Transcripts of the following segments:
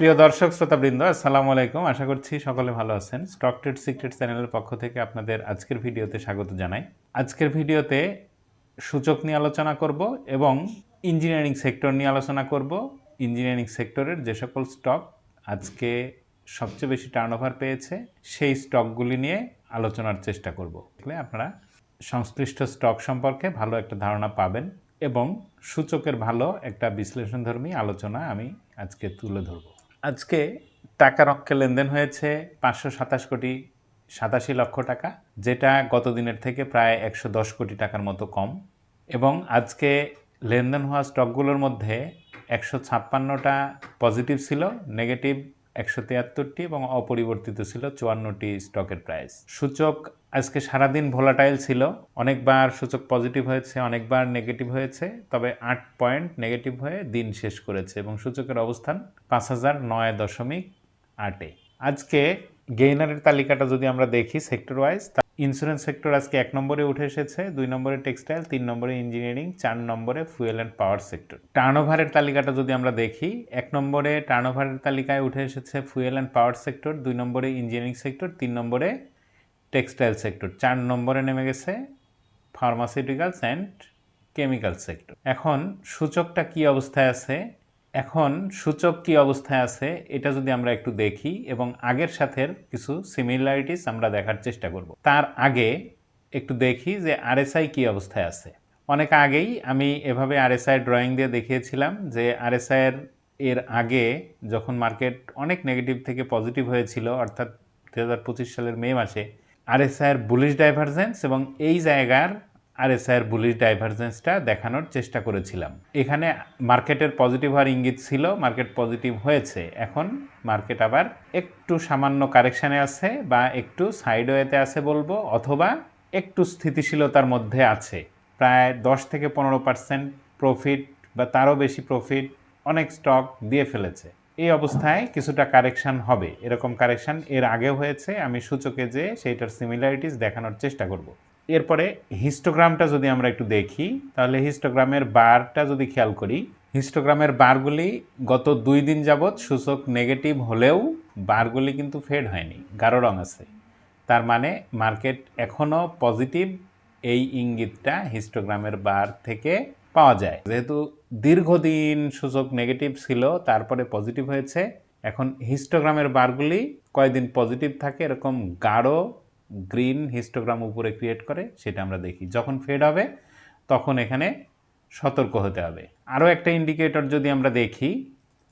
প্রিয় দর্শক, শ্রোতাবৃন্দ, আসসালামু আলাইকুম। আশা করছি সকলে ভালো আছেন। স্টক ট্রেড সিক্রেট চ্যানেলের পক্ষ থেকে আপনাদের আজকের ভিডিওতে স্বাগত জানাই। আজকের ভিডিওতে সূচক নিয়ে আলোচনা করব এবং ইঞ্জিনিয়ারিং সেক্টর নিয়ে আলোচনা করব। ইঞ্জিনিয়ারিং সেক্টরের যে সকল স্টক আজকে সবচেয়ে বেশি টার্নওভার পেয়েছে, সেই স্টকগুলি নিয়ে আলোচনার চেষ্টা করব। তাহলে আপনারা সংশ্লিষ্ট স্টক সম্পর্কে ভালো একটা ধারণা পাবেন এবং সূচকের ভালো একটা বিশ্লেষণধর্মী আলোচনা আমি আজকে তুলে ধরব। আজকে টাকার অক্ষে লেনদেন হয়েছে পাঁচশো সাতাশ কোটি সাতাশি লক্ষ টাকা, যেটা গত দিনের থেকে প্রায় একশো দশ কোটি টাকার মতো কম। এবং আজকে লেনদেন হওয়া স্টকগুলোর মধ্যে একশো ছাপ্পান্নটা পজিটিভ ছিল নেগেটিভ একশো তিয়াত্তরটি এবং অপরিবর্তিত ছিল চুয়ান্নটি স্টকের প্রাইস। সূচক আজকে সারাদিন ভোলাটাইল ছিল। অনেকবার সূচক পজিটিভ হয়েছে, অনেকবার নেগেটিভ হয়েছে, তবে আট পয়েন্ট নেগেটিভ হয়ে দিন শেষ করেছে এবং সূচকের অবস্থান পাঁচ হাজার নয় দশমিক আটে। আজকে গেইনারের তালিকাটা যদি আমরা দেখি সেক্টর ওয়াইজ ইন্স্যুরেন্স সেক্টর আজকে এক নম্বরে উঠে এসেছে, দুই নম্বরে টেক্সটাইল তিন নম্বরে ইঞ্জিনিয়ারিং চার নম্বরে ফুয়েল অ্যান্ড পাওয়ার সেক্টর টার্নওভারের তালিকাটা যদি আমরা দেখি, এক নম্বরে টার্নওভারের তালিকায় উঠে এসেছে ফুয়েল অ্যান্ড পাওয়ার সেক্টর দুই নম্বরে ইঞ্জিনিয়ারিং সেক্টর তিন নম্বরে টেক্সটাইল সেক্টর চার নম্বরে নেমে গেছে ফার্মাসিউটিক্যালস অ্যান্ড কেমিক্যাল সেক্টর এখন সূচকটা কি অবস্থায় আছে? এখন সূচক কি অবস্থায় আছে এটা যদি আমরা একটু দেখি এবং আগের সাথে কিছু সিমিলারিটিস আমরা দেখার চেষ্টা করব। তার আগে একটু দেখি যে আরএসআই কি অবস্থায় আছে। অনেক আগেই আমি এভাবে আরএসআই ড্রয়িং দিয়ে দেখিয়েছিলাম যে আরএসআই এর এর আগে যখন মার্কেট অনেক নেগেটিভ থেকে পজিটিভ হয়েছিল, অর্থাৎ দু হাজার পঁচিশ সালের মে মাসে আরএসআই এর বুলিশ ডাইভারজেন্স এবং এই জায়গার আরএসআই এর বুলিশ ডাইভারজেন্সটা দেখানোর চেষ্টা করেছিলাম। এখানে মার্কেটের পজিটিভ হওয়ার ইঙ্গিত ছিল মার্কেট পজিটিভ হয়েছে। এখন মার্কেট আবার একটু সামান্য কারেকশানে আছে বা একটু সাইডওয়েতে আছে বলব, অথবা একটু স্থিতিশীলতার মধ্যে আছে। প্রায় দশ থেকে পনেরো পার্সেন্ট প্রফিট বা তারও বেশি প্রফিট অনেক স্টক দিয়ে ফেলেছে। এই অবস্থায় কিছুটা কারেকশন হবে। এরকম কারেকশন এর আগেও হয়েছে। আমি সূচকে যে সেইটার সিমিলারিটিস দেখানোর চেষ্টা করব। এরপরে হিস্টোগ্রামটা যদি আমরা একটু দেখি, তাহলে হিস্টোগ্রামের বারটা যদি খেয়াল করি হিস্টোগ্রামের বারগুলি গত দুই দিন যাবৎ সূচক নেগেটিভ হলেও বারগুলি কিন্তু ফেড হয়নি, গাঢ় রং আছে। তার মানে মার্কেট এখনও পজিটিভ এই ইঙ্গিতটা হিস্টোগ্রামের বার থেকে পাওয়া যায়। যেহেতু দীর্ঘদিন সূচক নেগেটিভ ছিল, তারপরে পজিটিভ হয়েছে, এখন হিস্টোগ্রামের বারগুলি কয়দিন পজিটিভ থাকে এরকম গাঢ় গ্রিন হিস্টোগ্রাম উপরে ক্রিয়েট করে, সেটা আমরা দেখি। যখন ফেড হবে, তখন এখানে সতর্ক হতে হবে। আরও একটা ইন্ডিকেটর যদি আমরা দেখি,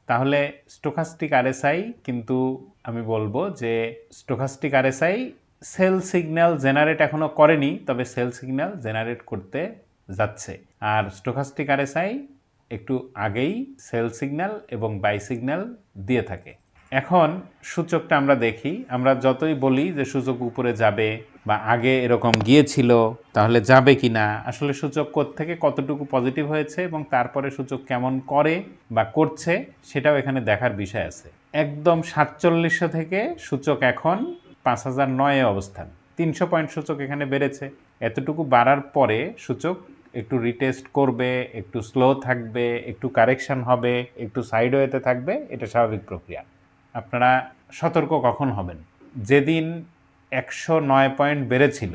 তাহলে স্টোকাস্টিক আরএসআই কিন্তু আমি বলব যে stochastic RSI sell signal generate এখনও করেনি, তবে সেল সিগন্যাল জেনারেট করতে যাচ্ছে। আর স্টোকাস্টিক আরএসআই একটু আগেই সেল সিগন্যাল এবং বাই সিগন্যাল দিয়ে থাকে। এখন সূচকটা আমরা দেখি। আমরা যতই বলি যে সূচক উপরে যাবে বা আগে এরকম গিয়েছিল, তাহলে যাবে কি না আসলে সূচক থেকে কতটুকু পজিটিভ হয়েছে এবং তারপরে সূচক কেমন করে বা করছে, সেটাও এখানে দেখার বিষয় আছে। একদম সাতচল্লিশশো থেকে সূচক এখন পাঁচ হাজার নয়ে অবস্থান। তিনশো পয়েন্ট সূচক এখানে বেড়েছে। এতটুকু বাড়ার পরে সূচক একটু রিটেস্ট করবে, একটু স্লো থাকবে, একটু কারেকশন হবে, একটু সাইডওয়েতে থাকবে, এটা স্বাভাবিক প্রক্রিয়া। আপনারা সতর্ক কখন হবেন? যেদিন একশো নয় পয়েন্ট বেড়েছিল,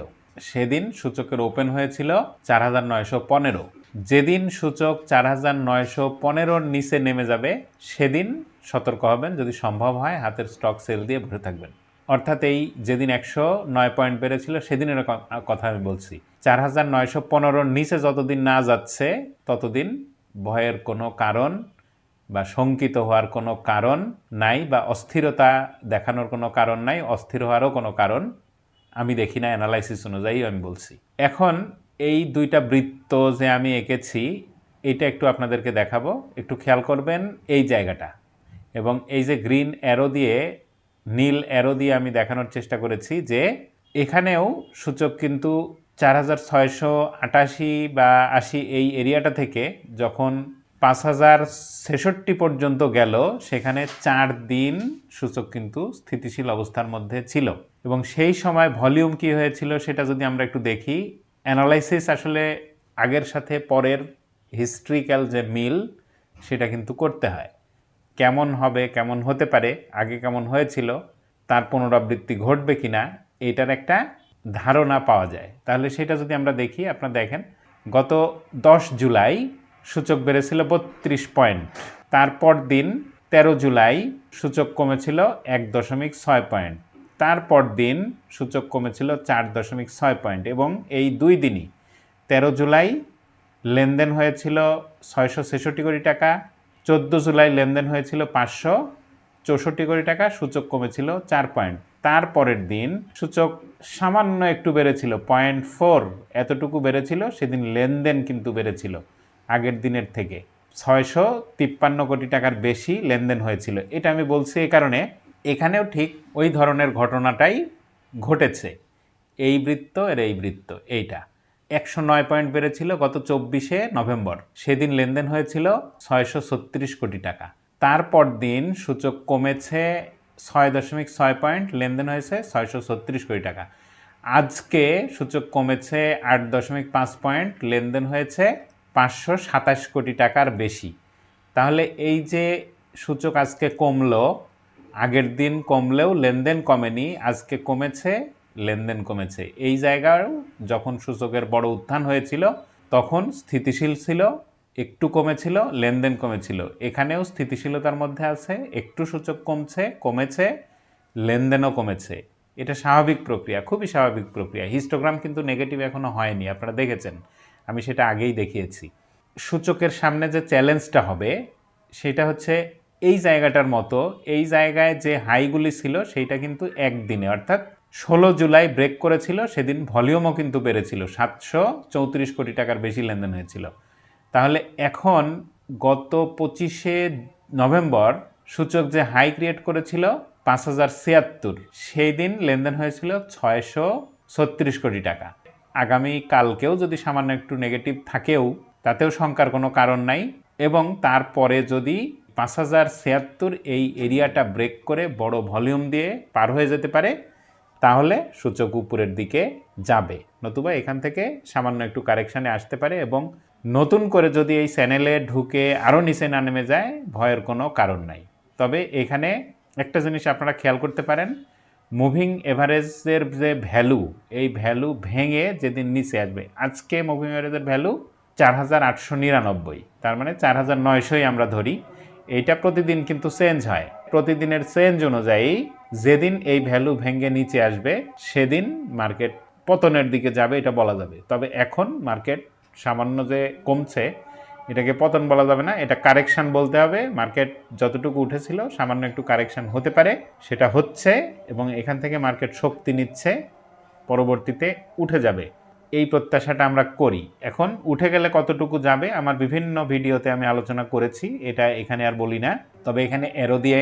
সেদিন সূচকের ওপেন হয়েছিল চার হাজার নয়শো পনেরো। যেদিন সূচক চার হাজার নয়শো পনেরোর নিচে নেমে যাবে, সেদিন সতর্ক হবেন যদি সম্ভব হয়, হাতের স্টক সেল দিয়ে ভরে থাকবেন। অর্থাৎ এই যেদিন একশো নয় পয়েন্ট বেড়েছিল সেদিনের কথা আমি বলছি। চার হাজার নয়শো পনেরোর নিচে যতদিন না যাচ্ছে, ততদিন ভয়ের কোনো কারণ বা শঙ্কিত হওয়ার কোনো কারণ নাই বা অস্থিরতা দেখানোর কোনো কারণ নাই, অস্থির হওয়ারও কোনো কারণ আমি দেখি না অ্যানালাইসিস অনুযায়ী আমি বলছি। এখন এই দুইটা বৃত্ত যে আমি এঁকেছি, এটা একটু আপনাদেরকে দেখাবো। একটু খেয়াল করবেন এই জায়গাটা এবং এই যে গ্রিন অ্যারো দিয়ে, নীল অ্যারো দিয়ে আমি দেখানোর চেষ্টা করেছি যে এখানেও সূচক কিন্তু চার হাজার ছয়শো আটাশি বা আশি এই এরিয়াটা থেকে যখন পাঁচ হাজার ছেষট্টি পর্যন্ত গেল। সেখানে চার দিন সূচক কিন্তু স্থিতিশীল অবস্থার মধ্যে ছিল। এবং সেই সময় ভলিউম কি হয়েছিল সেটা যদি আমরা একটু দেখি, অ্যানালাইসিস আসলে আগের সাথে পরের হিস্ট্রিক্যাল যে মিল, সেটা কিন্তু করতে হয়। কেমন হবে, কেমন হতে পারে, আগে কেমন হয়েছিল, তার পুনরাবৃত্তি ঘটবে কিনা, এটার একটা ধারণা পাওয়া যায়। তাহলে সেটা যদি আমরা দেখি, আপনারা দেখেন, গত দশ জুলাই সূচক বেড়েছিল বত্রিশ পয়েন্ট। তারপর দিন তেরো জুলাই সূচক কমেছিল এক দশমিক ছয় পয়েন্ট। তারপর দিন সূচক কমেছিল চার দশমিক ছয় পয়েন্ট এবং এই দুই দিনই তেরো জুলাই লেনদেন হয়েছিল ছয়শো ছেষট্টি কোটি টাকা, চোদ্দ জুলাই লেনদেন হয়েছিল পাঁচশো চৌষট্টি কোটি টাকা, সূচক কমেছিল চার পয়েন্ট। তারপরের দিন সূচক সামান্য একটু বেড়েছিল, পয়েন্ট ফোর এতটুকু বেড়েছিল, সেদিন লেনদেন কিন্তু বেড়েছিল। আগের দিনের থেকে। ছয়শো তিপ্পান্ন কোটি টাকার বেশি লেনদেন হয়েছিল। এটা আমি বলছি এই কারণে, এখানেও ঠিক ওই ধরনের ঘটনাটাই ঘটেছে। এই বৃত্ত এর এই বৃত্ত, এইটা। একশো নয় পয়েন্ট বেড়েছিল গত চব্বিশে নভেম্বর। সেদিন লেনদেন হয়েছিল ছয়শো ছত্রিশ কোটি টাকা। তারপর দিন সূচক কমেছে ছয় দশমিক ছয় পয়েন্ট, লেনদেন হয়েছে ছয়শো ছত্রিশ কোটি টাকা। আজকে সূচক কমেছে আট দশমিক পাঁচ পয়েন্ট, লেনদেন হয়েছে পাঁচশো সাতাশ কোটি টাকার বেশি। তাহলে এই যে সূচক আজকে কমলো, আগের দিন কমলেও লেনদেন কমেনি, আজকে কমেছে, লেনদেন কমেছে। এই জায়গায় যখন সূচকের বড় উত্থান হয়েছিল, তখন স্থিতিশীল ছিল, একটু কমেছিল, লেনদেন কমেছিল। এখানেও স্থিতিশীলতার মধ্যে আছে, একটু সূচক কমছে, কমেছে, লেনদেনও কমেছে। এটা স্বাভাবিক প্রক্রিয়া, খুবই স্বাভাবিক প্রক্রিয়া। হিস্টোগ্রাম কিন্তু নেগেটিভ এখনও হয়নি, আপনারা দেখেছেন। আমি সেটা আগেই দেখিয়েছি। সূচকের সামনে যে চ্যালেঞ্জটা হবে, সেটা হচ্ছে এই জায়গাটার মতো, এই জায়গায় যে হাইগুলি ছিল, সেইটা কিন্তু একদিনে। অর্থাৎ ষোলো জুলাই ব্রেক করেছিল, সেদিন ভলিউমও কিন্তু বেড়েছিল। সাতশো চৌত্রিশ কোটি টাকার বেশি লেনদেন হয়েছিল। তাহলে এখন গত পঁচিশে নভেম্বর সূচক যে হাই ক্রিয়েট করেছিল, পাঁচ হাজার ছিয়াত্তর। সেই দিন লেনদেন হয়েছিল ছয়শো ছত্রিশ কোটি টাকা। আগামী কালকেও যদি সামান্য একটু নেগেটিভ থাকেও, তাতেও শঙ্কার কোনো কারণ নাই এবং তারপরে যদি পাঁচ হাজার ছিয়াত্তর এই এরিয়াটা ব্রেক করে বড় ভলিউম দিয়ে পার হয়ে যেতে পারে, তাহলে সূচক উপরের দিকে যাবে। নতুবা এখান থেকে সামান্য একটু কারেকশানে আসতে পারে এবং নতুন করে যদি এই চ্যানেলে ঢুকে আরও নিচে না নেমে যায়, ভয়ের কোনো কারণ নাই। তবে এখানে একটা জিনিস আপনারা খেয়াল করতে পারেন মুভিং এভারেজের যে ভ্যালু, এই ভ্যালু ভেঙে যেদিন নিচে আসবে। আজকে মুভিং এভারেজের ভ্যালু চার হাজার আটশো নিরানব্বই, তার মানে চার হাজার নয়শোই আমরা ধরি। এইটা প্রতিদিন কিন্তু চেঞ্জ হয়। প্রতিদিনের চেঞ্জ অনুযায়ী যেদিন এই ভ্যালু ভেঙে নিচে আসবে, সেদিন মার্কেট পতনের দিকে যাবে, এটা বলা যাবে। তবে এখন মার্কেট সামান্য যে কমছে এটাকে পতন বলা যাবে না, এটা কারেকশন বলতে হবে। মার্কেট যতটুকু উঠেছিল, সামান্য একটু কারেকশান হতে পারে, সেটা হচ্ছে এবং এখান থেকে মার্কেট শক্তি নিচ্ছে, পরবর্তীতে উঠে যাবে। এই প্রত্যাশাটা আমরা করি। এখন উঠে গেলে কতটুকু যাবে, আমার বিভিন্ন ভিডিওতে আমি আলোচনা করেছি, এটা এখানে আর বলি না। তবে এখানে এরো দিয়ে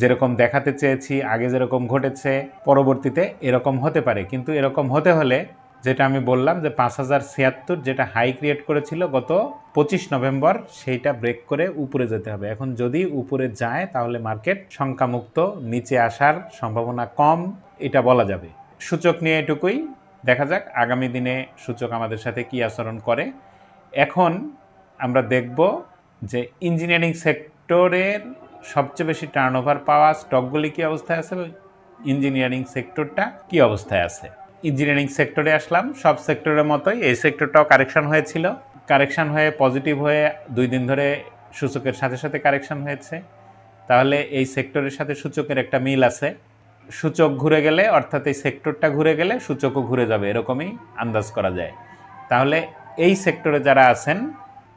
যেরকম দেখাতে চেয়েছি, আগে যেরকম ঘটেছে, পরবর্তীতে এরকম হতে পারে। কিন্তু এরকম হতে হলে যেটা আমি বললাম যে পাঁচ হাজার ছিয়াত্তর যেটা হাই ক্রিয়েট করেছিল গত পঁচিশ নভেম্বর, সেইটা ব্রেক করে উপরে যেতে হবে। এখন যদি উপরে যায়, তাহলে মার্কেট সংখ্যামুক্ত নিচে আসার সম্ভাবনা কম, এটা বলা যাবে। সূচক নিয়ে এটুকুই। দেখা যাক আগামী দিনে সূচক আমাদের সাথে কী আচরণ করে। এখন আমরা দেখব যে ইঞ্জিনিয়ারিং সেক্টরের সবচেয়ে বেশি টার্নওভার পাওয়া স্টকগুলি কী অবস্থায় আছে ইঞ্জিনিয়ারিং সেক্টরটা কী অবস্থায় আছে। ইঞ্জিনিয়ারিং সেক্টরে আসলাম। সব সেক্টরের মতোই এই সেক্টরটাও কারেকশন হয়েছিল। কারেকশন হয়ে পজিটিভ হয়ে দুই দিন ধরে সূচকের সাথে সাথে কারেকশন হয়েছে। তাহলে এই সেক্টরের সাথে সূচকের একটা মিল আছে। সূচক ঘুরে গেলে, অর্থাৎ এই সেক্টরটা ঘুরে গেলে সূচকও ঘুরে যাবে, এরকমই আন্দাজ করা যায়। তাহলে এই সেক্টরে যারা আছেন,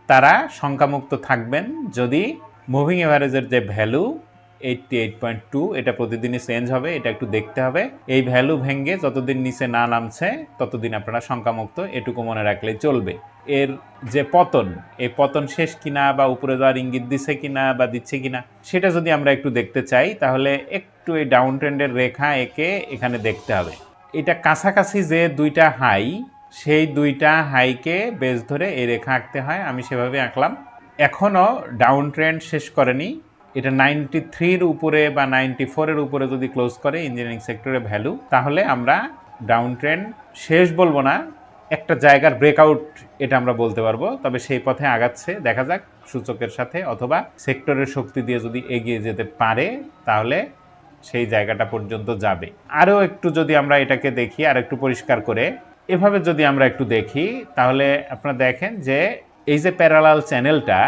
তারা সংখ্যামুক্ত থাকবেন। যদি মুভিং এভারেজের যে value eighty eight point two এটা প্রতিদিনই চেঞ্জ হবে, এটা একটু দেখতে হবে। এই ভ্যালু ভেঙ্গে যতদিন নিচে না নামছে, ততদিন আপনারা সংখ্যামুক্ত এটুকু মনে রাখলে চলবে। এর যে পতন, এই পতন শেষ কিনা বা উপরে যাওয়ার ইঙ্গিত দিচ্ছে কিনা বা দিচ্ছে কিনা, সেটা যদি আমরা একটু দেখতে চাই, তাহলে একটু এই ডাউন ট্রেন্ডের রেখা এঁকে এখানে দেখতে হবে। এটা কাছাকাছি যে দুইটা হাই সেই দুইটা হাইকে বেস ধরে এই রেখা আঁকতে হয়, আমি সেভাবে আঁকলাম। এখনও ডাউন ট্রেন্ড শেষ করেনি এটা নাইনটি থ্রির উপরে বা নাইনটি ফোরের উপরে যদি ক্লোজ করে ইঞ্জিনিয়ারিং সেক্টরের ভ্যালু তাহলে আমরা ডাউন ট্রেন্ড শেষ বলব না, একটা জায়গার ব্রেকআউট এটা আমরা বলতে পারব। তবে সেই পথে আগাচ্ছে, দেখা যাক সূচকের সাথে অথবা সেক্টরের শক্তি দিয়ে যদি এগিয়ে যেতে পারে, তাহলে সেই জায়গাটা পর্যন্ত যাবে। আরও একটু যদি আমরা এটাকে দেখি আর একটু পরিষ্কার করে, এভাবে যদি আমরা একটু দেখি, তাহলে আপনারা দেখেন যে এই যে প্যারালাল চ্যানেলটা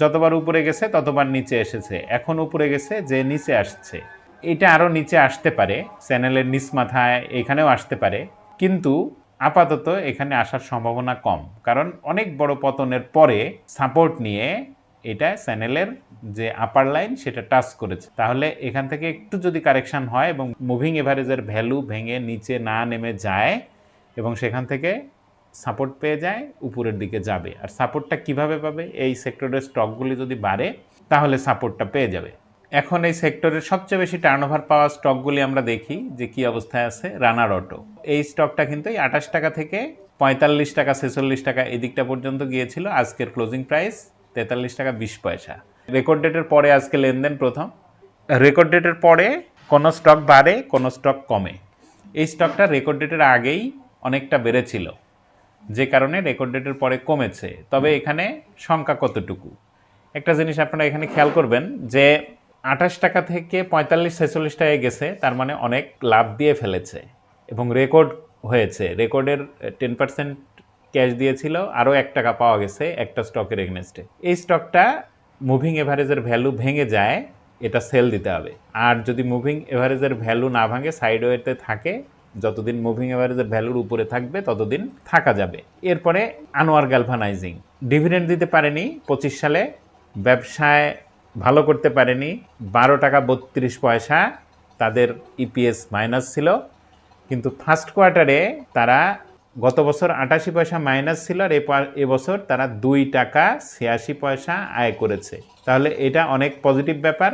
যতবার উপরে গেছে, ততবার নিচে এসেছে। এখন উপরে গেছে, যে নিচে আসছে। এটা আরও নিচে আসতে পারে, চ্যানেলের নিচ মাথায়, এখানেও আসতে পারে। কিন্তু আপাতত এখানে আসার সম্ভাবনা কম। কারণ অনেক বড় পতনের পরে সাপোর্ট নিয়ে এটা চ্যানেলের যে আপার লাইন সেটা টাচ করেছে। তাহলে এখান থেকে একটু যদি কারেকশন হয় এবং মুভিং এভারেজের ভ্যালু ভেঙে নিচে না নেমে যায়, এবং সেখান থেকে সাপোর্ট পেয়ে যায়, উপরের দিকে যাবে। আর সাপোর্টটা কীভাবে পাবে? এই সেক্টরের স্টকগুলি যদি বাড়ে, তাহলে সাপোর্টটা পেয়ে যাবে। এখন এই সেক্টরের সবচেয়ে বেশি টার্নওভার পাওয়া স্টকগুলি আমরা দেখি যে কি অবস্থায় আছে রানার অটো এই স্টকটা কিন্তু এই আঠাশ টাকা থেকে পঁয়তাল্লিশ টাকা, ছেচল্লিশ টাকা এদিকটা পর্যন্ত গিয়েছিল। আজকের ক্লোজিং প্রাইস তেতাল্লিশ টাকা বিশ পয়সা। রেকর্ড ডেটের পরে আজকে লেনদেন প্রথম। রেকর্ড ডেটের পরে কোনো স্টক বাড়ে, কোনো স্টক কমে। এই স্টকটা রেকর্ড ডেটের আগেই অনেকটা বেড়েছিল। যে কারণে রেকর্ড ডেটের পরে কমেছে। তবে এখানে সংখ্যা কতটুকু? একটা জিনিস আপনারা এখানে খেয়াল করবেন যে আঠাশ টাকা থেকে পঁয়তাল্লিশ ছেচল্লিশ টাকায় গেছে তার মানে অনেক লাভ দিয়ে ফেলেছে এবং রেকর্ড হয়েছে। রেকর্ডের টেন পার্সেন্ট ক্যাশ দিয়েছিল আরও এক টাকা পাওয়া গেছে একটা স্টকের এগনেস্টে এই স্টকটা মুভিং এভারেজের ভ্যালু ভেঙে যায় এটা সেল দিতে হবে। আর যদি মুভিং এভারেজের ভ্যালু না ভাঙে সাইডওয়েতে থাকে যতদিন মুভিং এভারেজের ভ্যালুর উপরে থাকবে, ততদিন থাকা যাবে। এরপরে আনোয়ার গ্যালভানাইজিং ডিভিডেন্ড দিতে পারেনি পঁচিশ সালে, ব্যবসায় ভালো করতে পারেনি, বারো টাকা বত্রিশ পয়সা, তাদের ইপিএস মাইনাস ছিল। কিন্তু ফার্স্ট কোয়ার্টারে তারা গত বছর আটাশি পয়সা মাইনাস ছিল আর এবছর তারা দুই টাকা ছিয়াশি পয়সা আয় করেছে। তাহলে এটা অনেক পজিটিভ ব্যাপার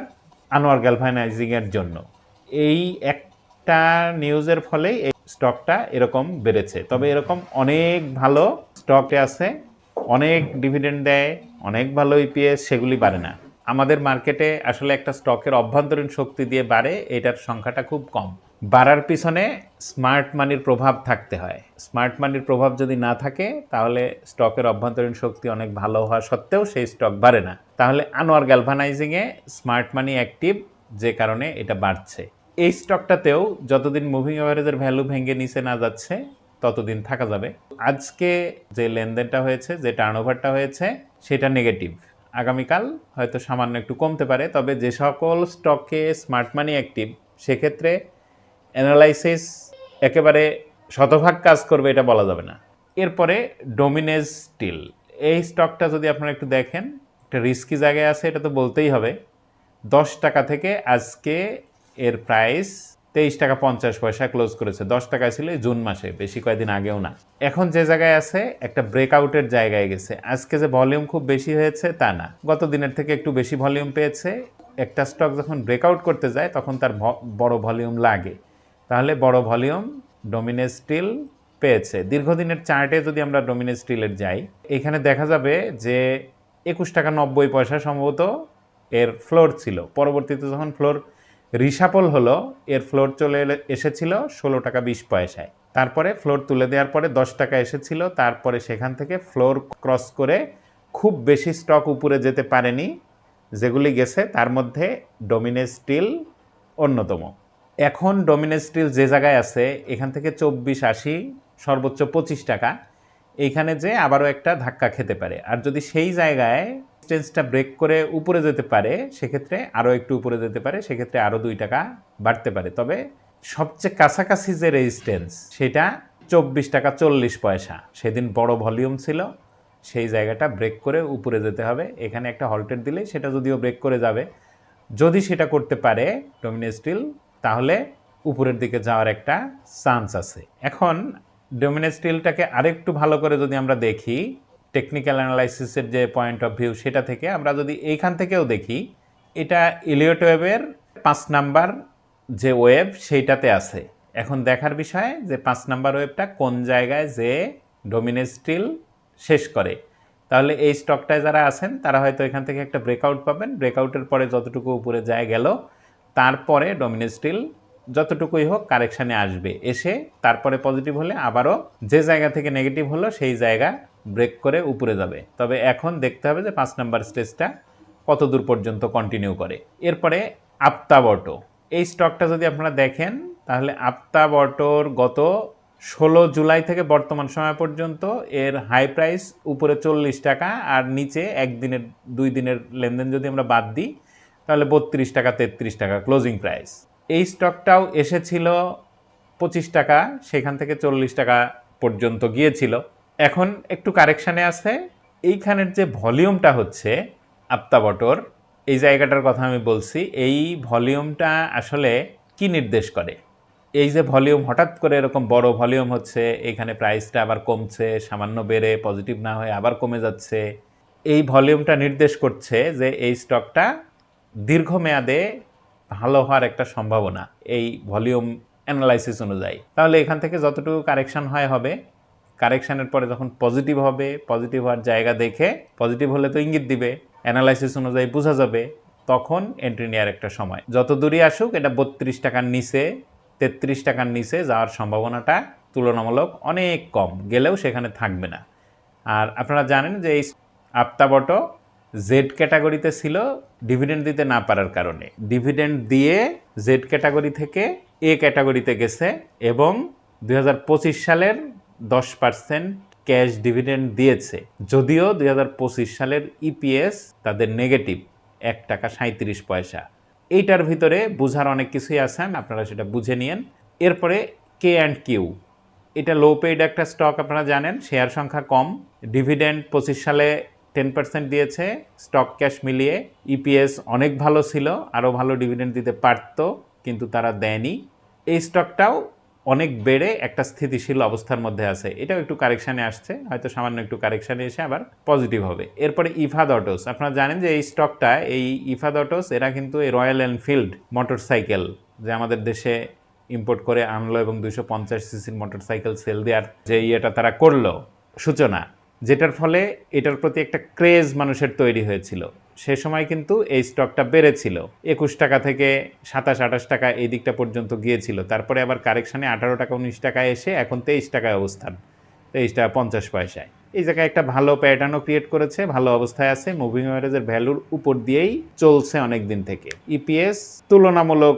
আনোয়ার গ্যালভানাইজিংয়ের জন্য। এই একটা নিউজের ফলেই এই স্টকটা এরকম বেড়েছে। তবে এরকম অনেক ভালো স্টকে আছে, অনেক ডিভিডেন্ড দেয়, অনেক ভালো ইপিএস সেগুলি বাড়ে না। আমাদের মার্কেটে আসলে একটা স্টকের অভ্যন্তরীণ শক্তি দিয়ে বাড়ে, এটার সংখ্যাটা খুব কম। বাড়ার পিছনে স্মার্ট মানির প্রভাব থাকতে হয়। স্মার্ট মানির প্রভাব যদি না থাকে, তাহলে স্টকের অভ্যন্তরীণ শক্তি অনেক ভালো হওয়া সত্ত্বেও সেই স্টক বাড়ে না। তাহলে আনোয়ার গ্যালভানাইজিংয়ে স্মার্ট মানি অ্যাক্টিভ যে কারণে এটা বাড়ছে। এই স্টকটাতেও যতদিন মুভিং অ্যাভারেজের ভ্যালু ভেঙে নিচে না যাচ্ছে, ততদিন থাকা যাবে। আজকে যে লেনদেনটা হয়েছে, যে টার্নওভারটা হয়েছে, সেটা নেগেটিভ আগামীকাল হয়তো সামান্য একটু কমতে পারে, তবে যে সকল স্টকে স্মার্ট মানি অ্যাক্টিভ সেক্ষেত্রে অ্যানালাইসিস একেবারে শতভাগ কাজ করবে এটা বলা যাবে না। এরপরে ডোমিনেজ স্টিল এই স্টকটা যদি আপনারা একটু দেখেন, একটা রিস্কি জায়গায় আছে, এটা তো বলতেই হবে। দশ টাকা থেকে আজকে এর প্রাইস তেইশ টাকা পঞ্চাশ পয়সা ক্লোজ করেছে। দশ টাকা ছিল জুন মাসে, বেশি কয়েকদিন আগেও না। এখন যে জায়গায় আছে, একটা ব্রেকআউটের জায়গায় গেছে। আজকে যে ভলিউম খুব বেশি হয়েছে, তা না। গত দিনের থেকে একটু বেশি ভলিউম পেয়েছে। একটা স্টক যখন ব্রেকআউট করতে যায়, তখন তার বড় ভলিউম লাগে। তাহলে বড় ভলিউম ডোমিনেজ স্টিল পেয়েছে। দীর্ঘদিনের চার্টে যদি আমরা ডোমিনেজ স্টিলের যাই, এখানে দেখা যাবে যে একুশ টাকা নব্বই পয়সা সম্ভবত এর ফ্লোর ছিল। পরবর্তীতে যখন ফ্লোর রিসাপল হলো, এর ফ্লোর চলে এসেছিল ষোলো টাকা বিশ পয়সায়। তারপরে ফ্লোর তুলে দেওয়ার পরে দশ টাকা এসেছিল, তারপরে সেখান থেকে ফ্লোর ক্রস করে খুব বেশি স্টক উপরে যেতে পারেনি, যেগুলি গেছে তার মধ্যে ডোমিনেজ স্টিল অন্যতম। এখন ডোমিনেজ স্টিল যে জায়গায় আছে, এখান থেকে চব্বিশ আশি, সর্বোচ্চ পঁচিশ টাকা। এইখানে যে আবারও একটা ধাক্কা খেতে পারে। আর যদি সেই জায়গায় ডিস্টেন্সটা ব্রেক করে উপরে যেতে পারে, সেক্ষেত্রে আরও একটু উপরে যেতে পারে, সেক্ষেত্রে আরও দুই টাকা বাড়তে পারে। তবে সবচেয়ে কাছাকাছি যে রেজিস্ট্যান্স সেটা চব্বিশ টাকা চল্লিশ পয়সা। সেদিন বড় ভলিউম ছিল, সেই জায়গাটা ব্রেক করে উপরে যেতে হবে। এখানে একটা হল্টের দিলে সেটা যদিও ব্রেক করে যাবে। যদি সেটা করতে পারে ডোমিনেজ স্টিল তাহলে উপরের দিকে যাওয়ার একটা চান্স আছে। এখন ডোমিনেজ স্টিলটাকে আরেকটু ভালো করে যদি আমরা দেখি টেকনিক্যাল অ্যানালাইসিসের যে পয়েন্ট অফ ভিউ সেটা থেকে, আমরা যদি এইখান থেকেও দেখি, এটা ইলিয়ট ওয়েবের পাঁচ নাম্বার যে ওয়েব সেইটাতে আছে। এখন দেখার বিষয় যে পাঁচ নাম্বার ওয়েবটা কোন জায়গায় যে ডোমিনেজ স্টিল শেষ করে। তাহলে এই স্টকটায় যারা আছেন, তারা হয়তো এখান থেকে একটা ব্রেকআউট পাবেন। ব্রেকআউটের পরে যতটুকু উপরে যায় গেল, তারপরে ডোমিনেজ স্টিল যতটুকুই হোক কারেকশানে আসবে। এসে তারপরে পজিটিভ হলে আবারও যে জায়গা থেকে নেগেটিভ হলো সেই জায়গা ব্রেক করে উপরে যাবে। তবে এখন দেখতে হবে যে পাঁচ নাম্বার স্টেজটা কত দূর পর্যন্ত কন্টিনিউ করে। এরপরে আফতাব অটো। এই স্টকটা যদি আপনারা দেখেন, তাহলে আফতাব অটোর গত ষোলো জুলাই থেকে বর্তমান সময় পর্যন্ত এর হাই প্রাইস উপরে চল্লিশ টাকা আর নিচে একদিনের দুই দিনের লেনদেন যদি আমরা বাদ দিই, তাহলে বত্রিশ টাকা তেত্রিশ টাকা ক্লোজিং প্রাইস এই স্টকটাও এসেছিল পঁচিশ টাকা, সেখান থেকে চল্লিশ টাকা পর্যন্ত গিয়েছিল। এখন একটু কারেকশানে আছে, এইখানের যে ভলিউমটা হচ্ছে আপ্তাবটর এই জায়গাটার কথা আমি বলছি, এই ভলিউমটা আসলে কি নির্দেশ করে? এই যে ভলিউম, হঠাৎ করে এরকম বড় ভলিউম হচ্ছে, এখানে প্রাইসটা আবার কমছে, সামান্য বেড়ে পজিটিভ না হয়ে আবার কমে যাচ্ছে, এই ভলিউমটা নির্দেশ করছে যে এই স্টকটা দীর্ঘমেয়াদে ভালো হওয়ার একটা সম্ভাবনা এই ভলিউম অ্যানালাইসিস অনুযায়ী। তাহলে এখান থেকে যতটুকু কারেকশান হয় হবে, কারেকশানের পরে যখন পজিটিভ হবে, পজিটিভ হওয়ার জায়গা দেখে, পজিটিভ হলে তো ইঙ্গিত দিবে, অ্যানালাইসিস অনুযায়ী বোঝা যাবে, তখন এন্ট্রি নেওয়ার একটা সময়। যত দূরই আসুক, এটা বত্রিশ টাকার নিচে, তেত্রিশ টাকার নিচে যাওয়ার সম্ভাবনাটা তুলনামূলক অনেক কম, গেলেও সেখানে থাকবে না। আর আপনারা জানেন যে এই আপ্তাবটো জেড ক্যাটাগরিতে ছিল ডিভিডেন্ড দিতে না পারার কারণে। ডিভিডেন্ড দিয়ে জেড ক্যাটাগরি থেকে এ ক্যাটাগরিতে গেছে এবং দুই হাজার পঁচিশ সালের দশ পার্সেন্ট ক্যাশ ডিভিডেন্ড দিয়েছে। যদিও দুই হাজার পঁচিশ সালের ইপিএস তাদের নেগেটিভ এক টাকা সাঁত্রিশ পয়সা। এইটার ভিতরে বুঝার অনেক কিছুই আছে, আপনারা সেটা বুঝে নিয়েন। এরপরে কে অ্যান্ড কিউ এটা লো পেইড একটা স্টক আপনারা জানেন শেয়ার সংখ্যা কম। ডিভিডেন্ড পঁচিশ সালে টেন পার্সেন্ট দিয়েছে স্টক ক্যাশ মিলিয়ে ইপিএস অনেক ভালো ছিল আরও ভালো ডিভিডেন্ড দিতে পারতো, কিন্তু তারা দেয়নি। এই স্টকটাও অনেক বেড়ে একটা স্থিতিশীল অবস্থার মধ্যে আছে। এটাও একটু কারেকশানে আসছে, হয়তো সামান্য একটু কারেকশানে এসে আবার পজিটিভ হবে। এরপরে ইফাদ অটোস আপনারা জানেন যে এই স্টকটা এই ইফাদ অটোস এরা কিন্তু এই রয়্যাল এনফিল্ড মোটরসাইকেল যে আমাদের দেশে ইম্পোর্ট করে আনলো এবং দুশো পঞ্চাশ সিসির মোটরসাইকেল সেল দেওয়ার যে ইয়েটা তারা করল, সূচনা যেটার ফলে এটার প্রতি একটা ক্রেজ মানুষের তৈরি হয়েছিল। সে সময় কিন্তু এই স্টকটা বেড়েছিল। একুশ টাকা থেকে সাতাশ, আঠাশ টাকা এই দিকটা পর্যন্ত গিয়েছিল। তারপরে আবার কারেকশানে আঠারো টাকা, উনিশ টাকায় এসে এখন তেইশ টাকায় অবস্থান। তেইশ টাকা, পঞ্চাশ পয়সায়। এই জায়গায় একটা ভালো প্যাটার্নও ক্রিয়েট করেছে, ভালো অবস্থায় আছে। মুভিং অ্যাভারেজের ভ্যালুর উপর দিয়েই চলছে অনেক দিন থেকে। ইপিএস তুলনামূলক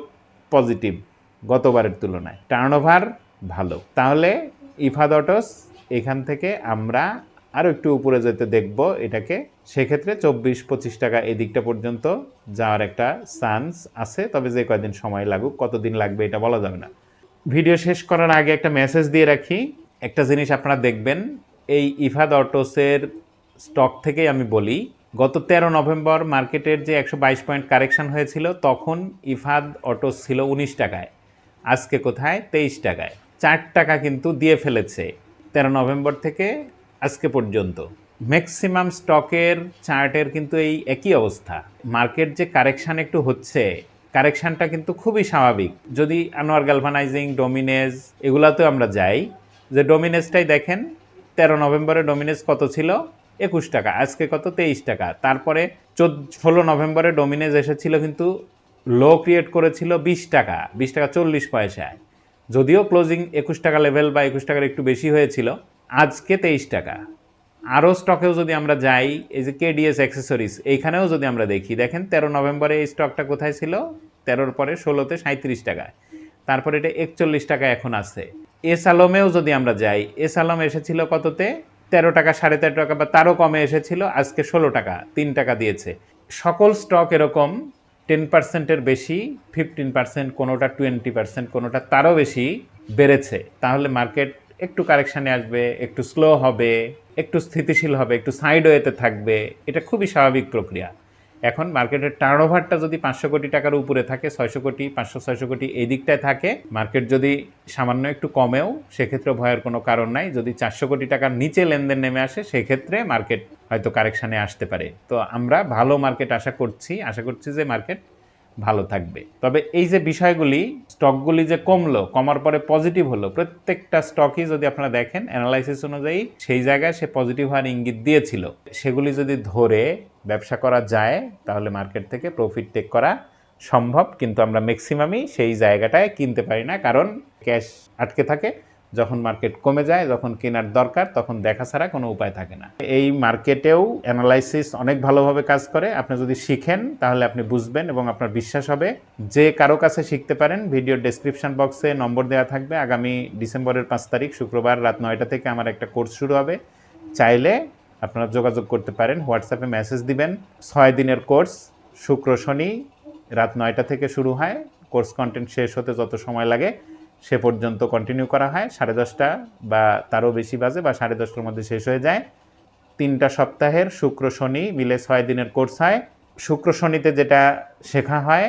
পজিটিভ গতবারের তুলনায়। টার্নওভার ভালো। তাহলে ইফাদ অটোস এখান থেকে আমরা আরও একটু উপরে যেতে দেখব এটাকে। সেক্ষেত্রে চব্বিশ, পঁচিশ টাকা এই দিকটা পর্যন্ত যাওয়ার একটা চান্স আছে, তবে যে কয়দিন সময় লাগুক, কতদিন লাগবে এটা বলা যাবে না। ভিডিও শেষ করার আগে একটা মেসেজ দিয়ে রাখি। একটা জিনিস আপনারা দেখবেন, এই ইফাদ অটোসের স্টক থেকেই আমি বলি, গত তেরো নভেম্বর মার্কেটের যে একশো বাইশ পয়েন্ট কারেকশন হয়েছিল, তখন ইফাদ অটোস ছিল উনিশ টাকায়, আজকে কোথায় তেইশ টাকায়। চার টাকা কিন্তু দিয়ে ফেলেছে। তেরো নভেম্বর থেকে আজকে পর্যন্ত। ম্যাক্সিমাম স্টকের চার্টের কিন্তু এই একই অবস্থা। মার্কেট যে কারেকশান একটু হচ্ছে কারেকশানটা কিন্তু খুবই স্বাভাবিক। যদি আনোয়ার গ্যালভানাইজিং ডোমিনেজ এগুলাতেও আমরা যাই, যে ডোমিনেজটাই দেখেন, তেরো নভেম্বরে ডোমিনেজ কত ছিল? একুশ টাকা, আজকে কত? তেইশ টাকা। তারপরে চোদ্দ, ষোলো নভেম্বরে ডোমিনেজ এসেছিল কিন্তু লো ক্রিয়েট করেছিল বিশ টাকা বিশ টাকা চল্লিশ পয়সায়। যদিও ক্লোজিং একুশ টাকা লেভেল বা একুশ টাকার একটু বেশি হয়েছিল আজকে তেইশ টাকা। আরও স্টকেও যদি আমরা যাই, এই যে কেডিএস অ্যাক্সেসরিজ এইখানেও যদি আমরা দেখি, দেখেন তেরো নভেম্বরে এই স্টকটা কোথায় ছিল? তেরোর পরে ষোলোতে সাঁত্রিশ টাকায় তারপরে এটা একচল্লিশ টাকা এখন আছে। এস আলমেও যদি আমরা যাই এস আলম এসেছিল কততে? তেরো টাকা, সাড়ে তেরো টাকা, বা তারও কমে এসেছিল, আজকে ষোলো টাকা, তিন টাকা দিয়েছে। সকল স্টক এরকম, টেন পার্সেন্টের বেশি, ফিফটিন পার্সেন্ট, কোনোটা টোয়েন্টি পার্সেন্ট, কোনোটা তারও বেশি বেড়েছে। তাহলে মার্কেট একটু কারেকশানে আসবে, একটু স্লো হবে, একটু স্থিতিশীল হবে, একটু সাইড ওয়েতে থাকবে, এটা খুবই স্বাভাবিক প্রক্রিয়া। এখন মার্কেটের টার্নওভারটা যদি পাঁচশো কোটি টাকার উপরে থাকে, ছয়শো কোটি, পাঁচশো, ছয়শো কোটি এই দিকটায় থাকে মার্কেট যদি সামান্য একটু কমেও সেক্ষেত্রে ভয়ের কোনো কারণ নাই। যদি চারশো কোটি টাকার নিচে লেনদেন নেমে আসে, সেক্ষেত্রে মার্কেট হয়তো কারেকশানে আসতে পারে। তো আমরা ভালো মার্কেট আশা করছি আশা করছি যে মার্কেট ভালো থাকবে। তবে এই যে বিষয়গুলি, স্টকগুলি যে কমলো, কমার পরে পজিটিভ হলো, প্রত্যেকটা স্টকই যদি আপনারা দেখেন অ্যানালাইসিস অনুযায়ী সেই জায়গায় সে পজিটিভ হওয়ার ইঙ্গিত দিয়েছিল। সেগুলি যদি ধরে ব্যবসা করা যায়, তাহলে মার্কেট থেকে প্রফিট টেক করা সম্ভব, কিন্তু আমরা ম্যাক্সিমামই সেই জায়গাটায় কিনতে পারি না, কারণ ক্যাশ আটকে থাকে। যখন মার্কেট কমে যায়, যখন কেনার দরকার, তখন দেখা ছাড়া কোনো উপায় থাকে না। এই মার্কেটেও অ্যানালাইসিস অনেক ভালোভাবে কাজ করে। আপনি যদি শিখেন, তাহলে আপনি বুঝবেন এবং আপনার বিশ্বাস হবে। যে কারও কাছে শিখতে পারেন, ভিডিওর ডেসক্রিপশন বক্সে নম্বর দেওয়া থাকবে। আগামী ডিসেম্বরের পাঁচ তারিখ, শুক্রবার রাত নয়টা থেকে আমার একটা কোর্স শুরু হবে। চাইলে আপনারা যোগাযোগ করতে পারেন হোয়াটসঅ্যাপে মেসেজ দিবেন। ছয় দিনের কোর্স শুক্র, শনি, রাত নয়টা থেকে শুরু হয়। কোর্স কন্টেন্ট শেষ হতে যত সময় লাগে সে পর্যন্ত কন্টিনিউ করা হয়, সাড়ে দশটা বা তারও বেশি বাজে বা সাড়ে দশটার মধ্যে শেষ হয়ে যায়। তিনটা সপ্তাহের শুক্র শনি মিলে ছয় দিনের কোর্স হয়। শুক্র শনিতে যেটা শেখা হয়,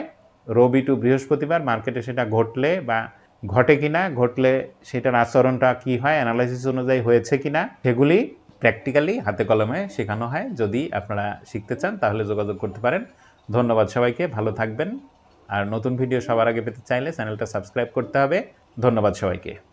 রবি টু বৃহস্পতিবার মার্কেটে সেটা ঘটলে বা ঘটে কি না ঘটলে সেটার আচরণটা কি হয় অ্যানালাইসিস অনুযায়ী হয়েছে কি না সেগুলি প্র্যাকটিক্যালি হাতে কলমে শেখানো হয়। যদি আপনারা শিখতে চান, তাহলে যোগাযোগ করতে পারেন। ধন্যবাদ সবাইকে, ভালো থাকবেন। আর নতুন ভিডিও সবার আগে পেতে চাইলে চ্যানেলটা সাবস্ক্রাইব করতে হবে। ধন্যবাদ সবাইকে।